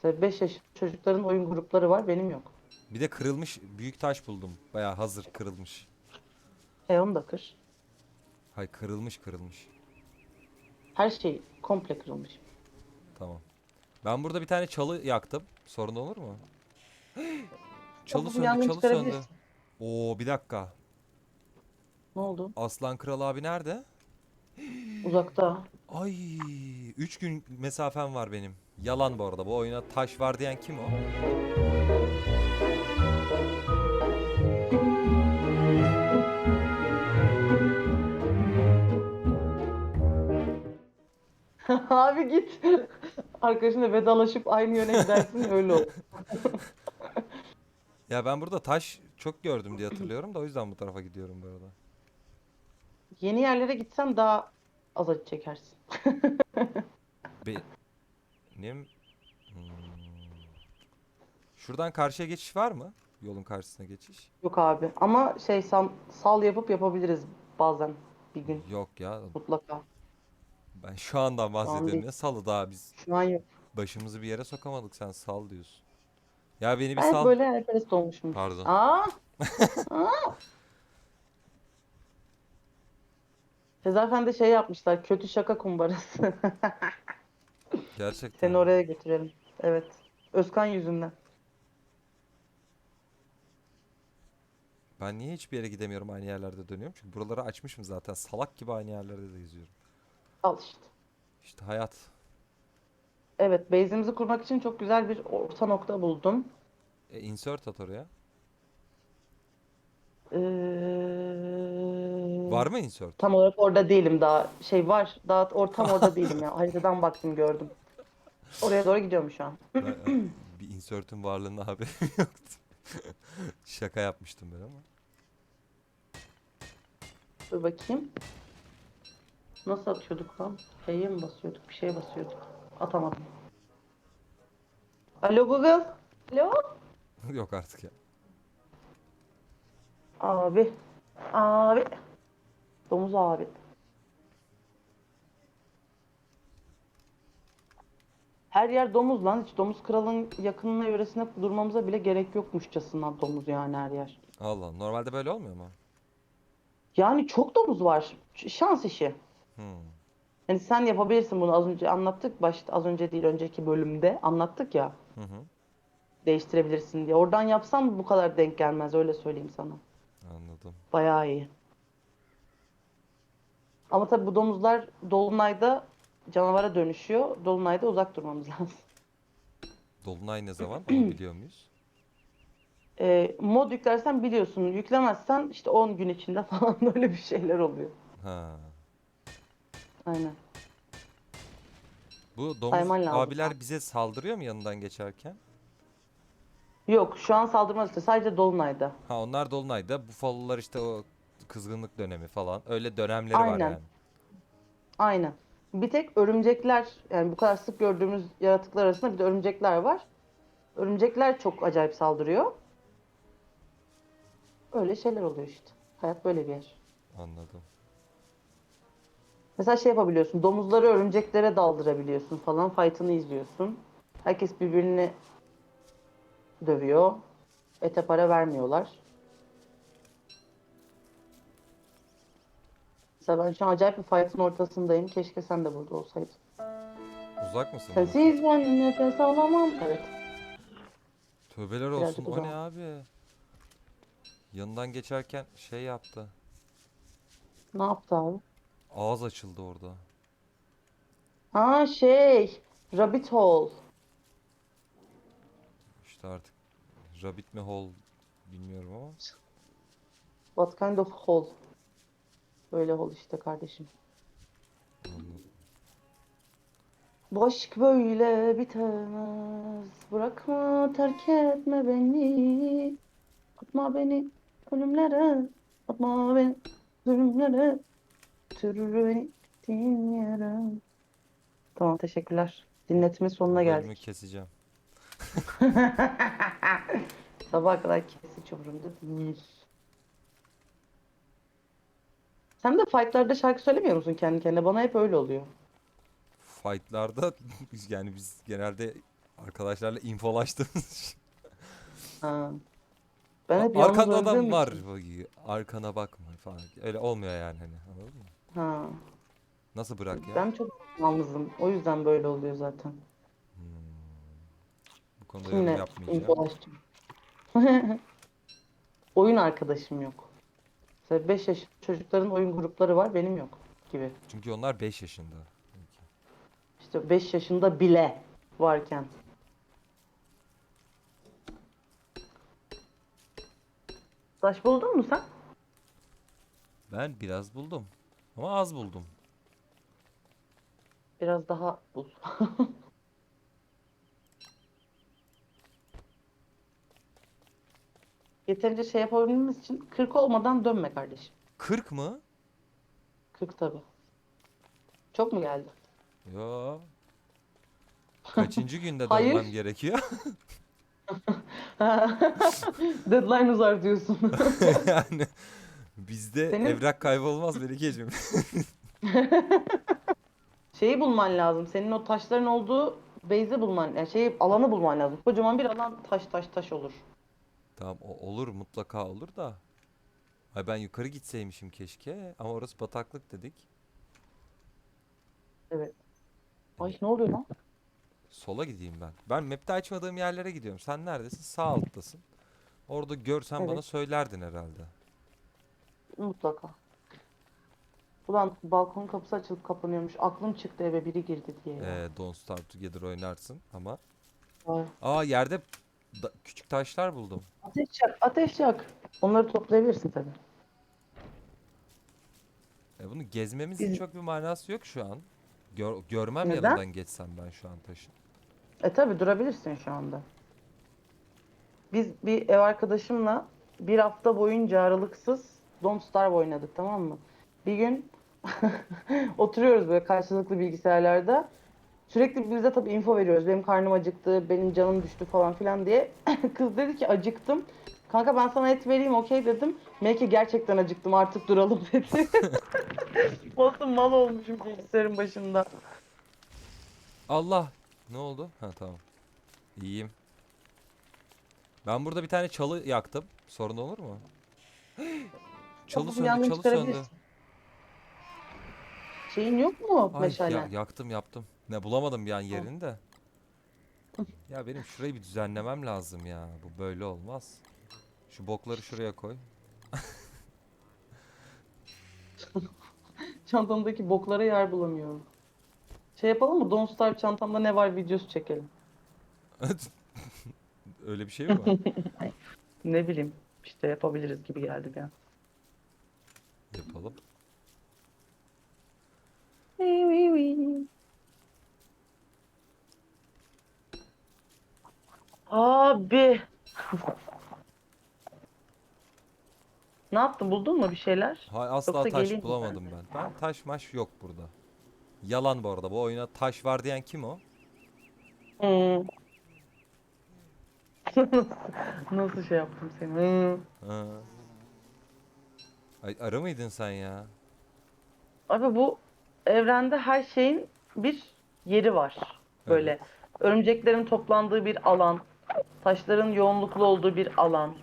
İşte 5 yaş çocukların oyun grupları var benim yok. Bir de kırılmış büyük taş buldum. Baya hazır kırılmış. E onu da kır. Hay kırılmış kırılmış. Her şey komple kırılmış. Tamam. Ben burada bir tane çalı yaktım. Sorun olur mu? çalı Tamam, söndü, yangın çalı söndü. çıkarabilirsin. Oo bir dakika. Ne oldu? Aslan Kral abi nerede? Uzakta. Ay, 3 gün mesafem var benim. Yalan bu arada. Bu oyuna taş var diyen kim o? Abi git. Arkadaşınla vedalaşıp aynı yöne gidersin öyle olur. Ya ben burada taş çok gördüm diye hatırlıyorum da o yüzden bu tarafa gidiyorum bu arada. Yeni yerlere gitsen daha az acı çekersin. Benim Hmm. Şuradan karşıya geçiş var mı? Yolun karşısına geçiş. Yok abi ama şey sam- sal yapıp yapabiliriz bazen bir gün Yok ya. mutlaka. Ben şu andan bahsediyorum ya salı daha biz Şu an yok. başımızı bir yere sokamadık sen sal diyorsun. Ya beni bir Ben sal. böyle hayalperest olmuşum. Pardon. Aa! Aa! Sezarfen de şey yapmışlar. Kötü şaka kumbarası. Gerçekten. Seni oraya götürelim. Evet. Özkan yüzünden. Ben niye hiçbir yere gidemiyorum aynı yerlerde dönüyorum? Çünkü buraları açmışım zaten. Salak gibi aynı yerlerde de geziyorum. Al işte. İşte hayat. Evet, base'imizi kurmak için çok güzel bir orta nokta buldum. E, insert at oraya. Ee, Var mı insert? Tam olarak orada değilim daha. Şey var. Daha or tam orada değilim ya. Haritadan baktım gördüm. Oraya doğru gidiyorum şu an. Ben- bir insert'ün varlığına haberim yoktu. Şaka yapmıştım ben ama. Dur bakayım. Nasıl atıyorduk lan? F'ye mi basıyorduk? Bir şeye basıyorduk. Atamadım. Alo Google. Alo. Yok artık ya. Abi. Abi. Domuz abi. Her yer domuz lan. Hiç domuz kralın yakınına yöresine durmamıza bile gerek yokmuşçasına domuz yani her yer. Allah normalde böyle olmuyor mu? Yani çok domuz var. Ş- Şans işi. Hmm. Yani sen yapabilirsin bunu az önce anlattık. Başta az önce değil önceki bölümde anlattık ya. Hı hı. Değiştirebilirsin diye. Oradan yapsam bu kadar denk gelmez öyle söyleyeyim sana. Anladım. Bayağı iyi. Ama tabii bu domuzlar dolunayda canavara dönüşüyor. Dolunayda uzak durmamız lazım. Dolunay ne zaman? Onu biliyor muyuz? Ee, mod yüklersen biliyorsun. Yüklemezsen işte 10 gün içinde falan böyle bir şeyler oluyor. Ha. Aynen. Bu domuz Sayman lazım. abiler bize saldırıyor mu yanından geçerken? Yok şu an saldırmaz işte. Sadece dolunayda. Ha onlar dolunayda. Bufalolar işte o kızgınlık dönemi falan. Öyle dönemleri var Aynen. yani. Aynen. Bir tek örümcekler yani bu kadar sık gördüğümüz yaratıklar arasında bir de örümcekler var. Örümcekler çok acayip saldırıyor. Öyle şeyler oluyor işte. Hayat böyle bir yer. Anladım. Mesela şey yapabiliyorsun. Domuzları örümceklere daldırabiliyorsun falan. Fight'ını izliyorsun. Herkes birbirini dövüyor. Ete para vermiyorlar. Mesela ben şu an acayip bir fight'ın ortasındayım. Keşke sen de burada olsaydın. Uzak mısın? Sensiz ben nefes alamam. Evet. Tövbeler Birazcık olsun. O ne uzak. abi? Yanından geçerken şey yaptı. Ne yaptı abi? Ağız açıldı orada. Ha şey. Rabbit hole. İşte artık rabbit mi hole bilmiyorum ama. What kind of hole? Böyle hole işte kardeşim. Anladım. Bu aşk böyle bitemez. Bırakma, terk etme beni. Atma beni ölümlere. Atma beni ölümlere. Götür beni gittiğin yere. Tamam teşekkürler. Dinletimin sonuna Bölümü geldik. keseceğim. Sabaha kadar kesici umurumda değil. Sen de fightlarda şarkı söylemiyor musun kendi kendine? Bana hep öyle oluyor. Fight'larda yani biz genelde Arkadaşlarla infolaştığımız için. Ha. Ben hep yalnız Arkanda adam öldüğüm var. için- Arkana bakma falan. Öyle olmuyor yani hani. Anladın mı? Ha. Nasıl bırak ya? Ben çok yalnızım. O yüzden böyle oluyor zaten. Bu konuda yorum Kimle yapmayacağım. Oyun arkadaşım yok. Mesela 5 yaş çocukların oyun grupları var, benim yok gibi. Çünkü onlar 5 yaşında. İşte 5 yaşında bile varken. Taş buldun mu sen? Ben biraz buldum. Ama az buldum. Biraz daha bul. Yeterince şey yapabilmemiz için 40 olmadan dönme kardeşim. 40 mı? 40 tabii. Çok mu geldi? Yo. Kaçıncı günde Hayır. dönmem gerekiyor? Deadline uzar diyorsun. yani bizde Senin- evrak kaybolmaz Melike'cim. Şeyi bulman lazım. Senin o taşların olduğu base'i bulman, yani şeyi alanı bulman lazım. Kocaman bir alan taş taş taş olur. tamam o olur mutlaka olur da. Ay ben yukarı gitseymişim keşke ama orası bataklık dedik. Evet. Ay ne oluyor lan? Sola gideyim ben. Ben map'te açmadığım yerlere gidiyorum. Sen neredesin? Sağ alttasın. Orada görsen bana Evet. söylerdin herhalde. Mutlaka. Ulan balkon kapısı açılıp kapanıyormuş. Aklım çıktı eve biri girdi diye. ya. Ee, Don't Starve Together oynarsın ama. Ay. Aa yerde da- küçük taşlar buldum. Ateş yak, ateş yak. Onları toplayabilirsin tabii. E bunu gezmemizin Biz- çok bir manası yok şu an. Gör, görmem Neden? yanından geçsem ben şu an taşın. E tabii durabilirsin şu anda. Biz bir ev arkadaşımla bir hafta boyunca aralıksız Don't Starve oynadık tamam mı? Bir gün oturuyoruz böyle karşılıklı bilgisayarlarda. Sürekli birbirimize tabii info veriyoruz. Benim karnım acıktı, benim canım düştü falan filan diye. Kız dedi ki acıktım. Kanka ben sana et vereyim okey dedim. Belki gerçekten acıktım artık duralım dedi. Olsun mal olmuşum bilgisayarın başında. Allah! Ne oldu? Ha tamam. İyiyim. Ben burada bir tane çalı yaktım. Sorun olur mu? Çalı Tamam, söndü, yangın çalı söndü. çıkarabilirsin. Şeyin yok mu Ay meşale? ya, yaktım yaptım. Ne bulamadım bir an yerini de. Ya benim şurayı bir düzenlemem lazım ya. Bu böyle olmaz. Şu bokları şuraya koy. Çantamdaki boklara yer bulamıyorum. Şey yapalım mı? Don't Starve çantamda ne var videosu çekelim. Öyle bir şey mi var? Ne bileyim. işte yapabiliriz gibi geldi bir an. Yapalım. Abi. Ne yaptın? Buldun mu bir şeyler? Hay asla Yoksa taş geleyim mi bulamadım ben. Ben taş maş yok burada. Yalan bu arada. Bu oyuna taş var diyen kim o? Hmm. Nasıl şey yaptım seni? Hmm. Ha. Ay arı mıydın sen ya? Abi bu evrende her şeyin bir yeri var. Böyle örümceklerin toplandığı bir alan, taşların yoğunluklu olduğu bir alan.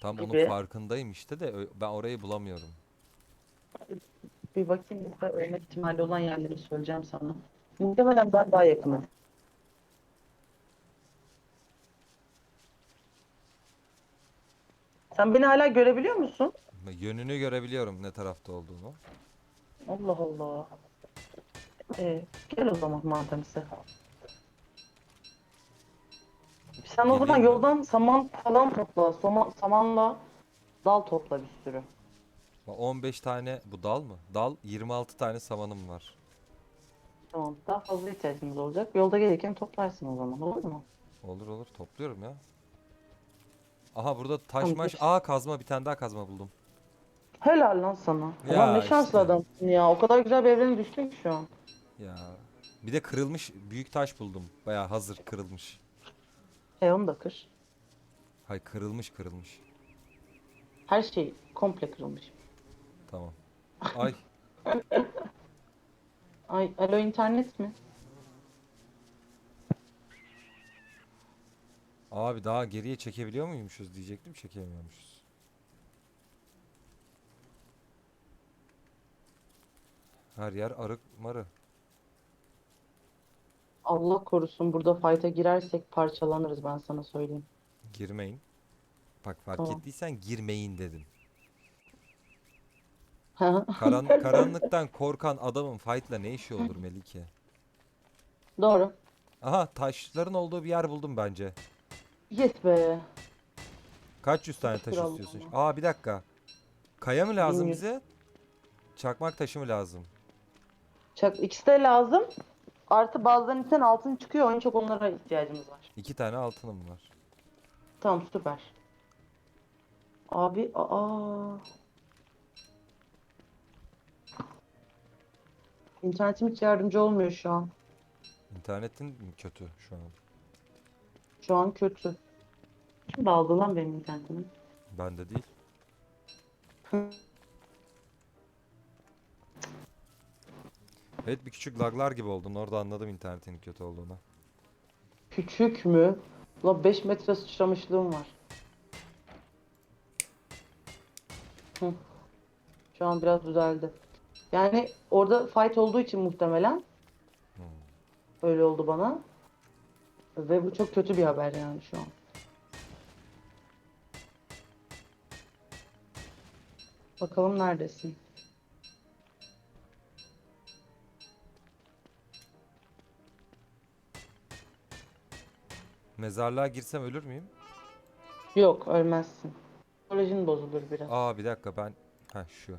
Tam onun Gibi. farkındayım işte de ö- ben orayı bulamıyorum. Bir bakayım burada ölme ihtimali olan yerleri söyleyeceğim sana. Muhtemelen ben daha yakınım. Sen beni hala görebiliyor musun? Yönünü görebiliyorum ne tarafta olduğunu. Allah Allah. Ee, gel o zaman mademse. Sen o zaman yoldan saman falan topla. Soma, samanla dal topla bir sürü. Bak 15 tane bu dal mı? Dal 26 tane samanım var. Tamam. Daha fazla ihtiyacımız olacak. Yolda gelirken toplarsın o zaman. Olur mu? Olur olur topluyorum ya. Aha burada taş Tamam, maş. Aa kazma bir tane daha kazma buldum. Helal lan sana. Ya Ulan ne şanslı işte. adamsın ya. O kadar güzel bir evrene düştün ki şu an. Ya. Bir de kırılmış büyük taş buldum. Baya hazır kırılmış. E onu da kır. Hay kırılmış kırılmış. Her şey komple kırılmış. Tamam. Ay Ay alo internet mi? Abi daha geriye çekebiliyor muymuşuz diyecektim çekemiyormuşuz. Her yer arık marı. Allah korusun burada fight'a girersek parçalanırız ben sana söyleyeyim. Girmeyin. Bak fark Tamam. ettiysen girmeyin dedim. Doğru. Karan karanlıktan korkan adamın fight'la ne işi olur Melike? Aha taşların olduğu bir yer buldum bence. Yes be. Kaç yüz tane taş istiyorsun? Aa bir dakika. Kaya mı lazım 1100. bize? Çakmak taşı mı lazım? Çak ikisi de lazım. Artı bazılarının içinden altın çıkıyor. En çok onlara ihtiyacımız var. İki tane altınım var. Tamam süper. Abi aa. İnternetim hiç yardımcı olmuyor şu an. İnternetin mi kötü şu an? Şu an kötü. Kim aldı lan benim internetimi? Bende değil. Evet bir küçük laglar gibi oldun. Orada anladım internetin kötü olduğunu. Küçük mü? La 5 metre sıçramışlığım var. Hı. Şu an biraz düzeldi. Yani orada fight olduğu için muhtemelen Hmm. öyle oldu bana. Ve bu çok kötü bir haber yani şu an. Bakalım neredesin? Mezarlığa girsem ölür müyüm? Yok ölmezsin. Psikolojin bozulur biraz. Aa bir dakika ben... Ha şu.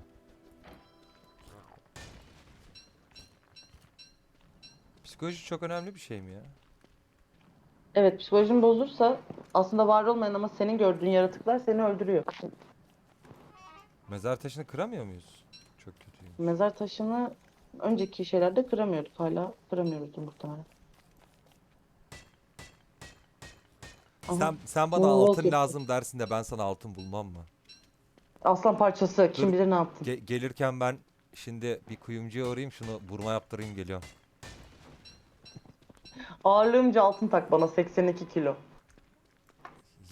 Psikoloji çok önemli bir şey mi ya? Evet psikolojin bozulursa aslında var olmayan ama senin gördüğün yaratıklar seni öldürüyor. Mezar taşını kıramıyor muyuz? Çok kötüyüm. Mezar taşını önceki şeylerde kıramıyorduk. Hala kıramıyoruz muhtemelen. Aha. Sen sen bana Oo, altın lazım dersin de ben sana altın bulmam mı? Aslan parçası. Kim Dur. bilir ne yaptın. Ge- gelirken ben şimdi bir kuyumcuya uğrayayım şunu burma yaptırayım geliyorum. Ağırlığımca altın tak bana 82 kilo.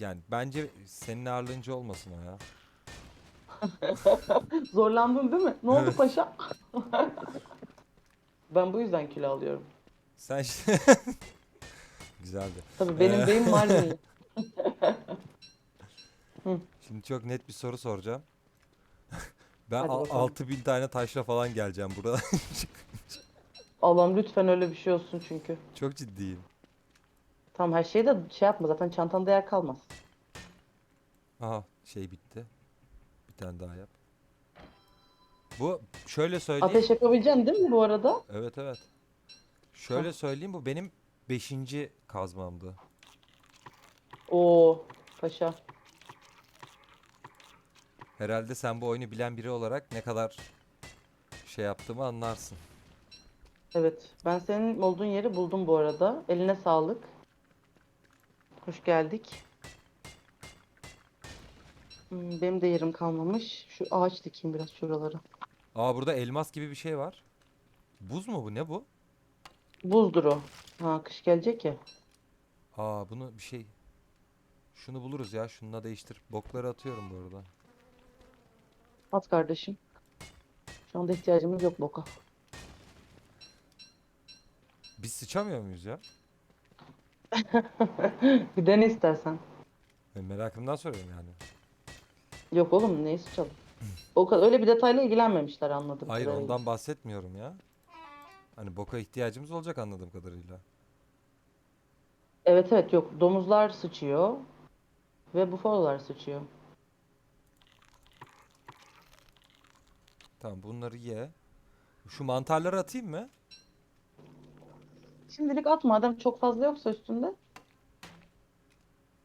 Yani bence senin ağırlığınca olmasın o ya. Zorlandın değil mi? Ne oldu Evet. paşa? ben bu yüzden kilo alıyorum. Sen işte... Güzeldi. Tabii benim Ee. beyim Mardinli. Şimdi çok net bir soru soracağım. Ben Hadi al- bakalım. 6000 tane taşla falan geleceğim burada. Allah'ım lütfen öyle bir şey olsun çünkü. çok ciddiyim. Tamam her şeyi de şey yapma zaten çantanda yer kalmaz. Aha şey bitti. Bir tane daha yap. Bu şöyle söyleyeyim. Ateş yapabileceksin değil mi bu arada? Evet evet. Şöyle söyleyeyim bu benim 5. kazmamdı. Oo paşa. Herhalde sen bu oyunu bilen biri olarak ne kadar şey yaptığımı anlarsın. Evet ben senin olduğun yeri buldum bu arada. Eline sağlık. Hoş geldik. Hmm, Benim de yerim kalmamış. Şu ağaç dikeyim biraz şuralara. Aa burada elmas gibi bir şey var. Buz mu bu? Ne bu? Buzdur o. Ha kış gelecek ya. Aa bunu bir şey. Şunu buluruz ya. Şununla değiştir. Bokları atıyorum bu arada. At kardeşim. Şu anda ihtiyacımız yok boka. Biz sıçamıyor muyuz ya? Bir dene istersen. Ben merakımdan soruyorum yani. Yok oğlum neyi sıçalım. O kadar öyle bir detayla ilgilenmemişler anladım. Hayır ondan bahsetmiyorum ya. Hani boka ihtiyacımız olacak anladığım kadarıyla. Evet evet yok. Domuzlar sıçıyor. Ve bufalolar sıçıyor. Tamam bunları ye. Şu mantarları atayım mı? Şimdilik at madem çok fazla yoksa üstünde.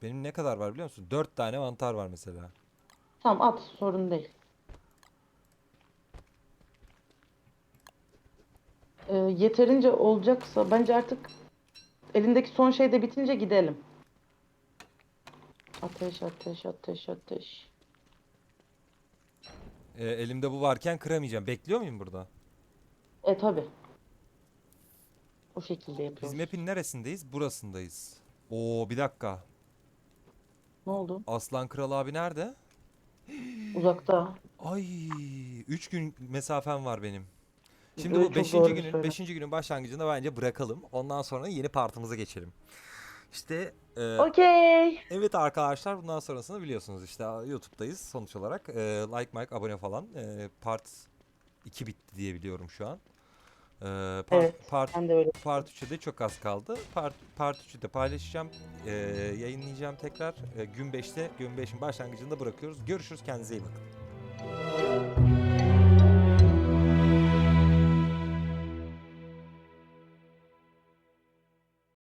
Benim ne kadar var biliyor musun? 4 tane mantar var mesela. Tamam at sorun değil. Ee, yeterince olacaksa bence artık elindeki son şey de bitince gidelim. Ateş ateş ateş ateş. Ee, elimde bu varken kıramayacağım. Bekliyor muyum burada? E tabi. O şekilde Biz yapıyoruz. map'in neresindeyiz? Burasındayız. Oo bir dakika. Ne oldu? Aslan Kral abi nerede? Uzakta. Ay, 3 gün mesafem var benim. Şimdi Evet, bu çok 5. doğru günün söyle. 5. günün başlangıcında bence bırakalım. Ondan sonra yeni partımıza geçelim. İşte e, Okey. evet arkadaşlar bundan sonrasını biliyorsunuz işte YouTube'dayız sonuç olarak. E, like, like, abone falan. E, part 2 bitti diye biliyorum şu an. E, part, Evet, part, Ben de öyle. part 3'e de çok az kaldı. Part, part 3'ü de paylaşacağım. E, yayınlayacağım tekrar. E, gün 5'te, gün 5'in başlangıcında bırakıyoruz. Görüşürüz kendinize iyi bakın.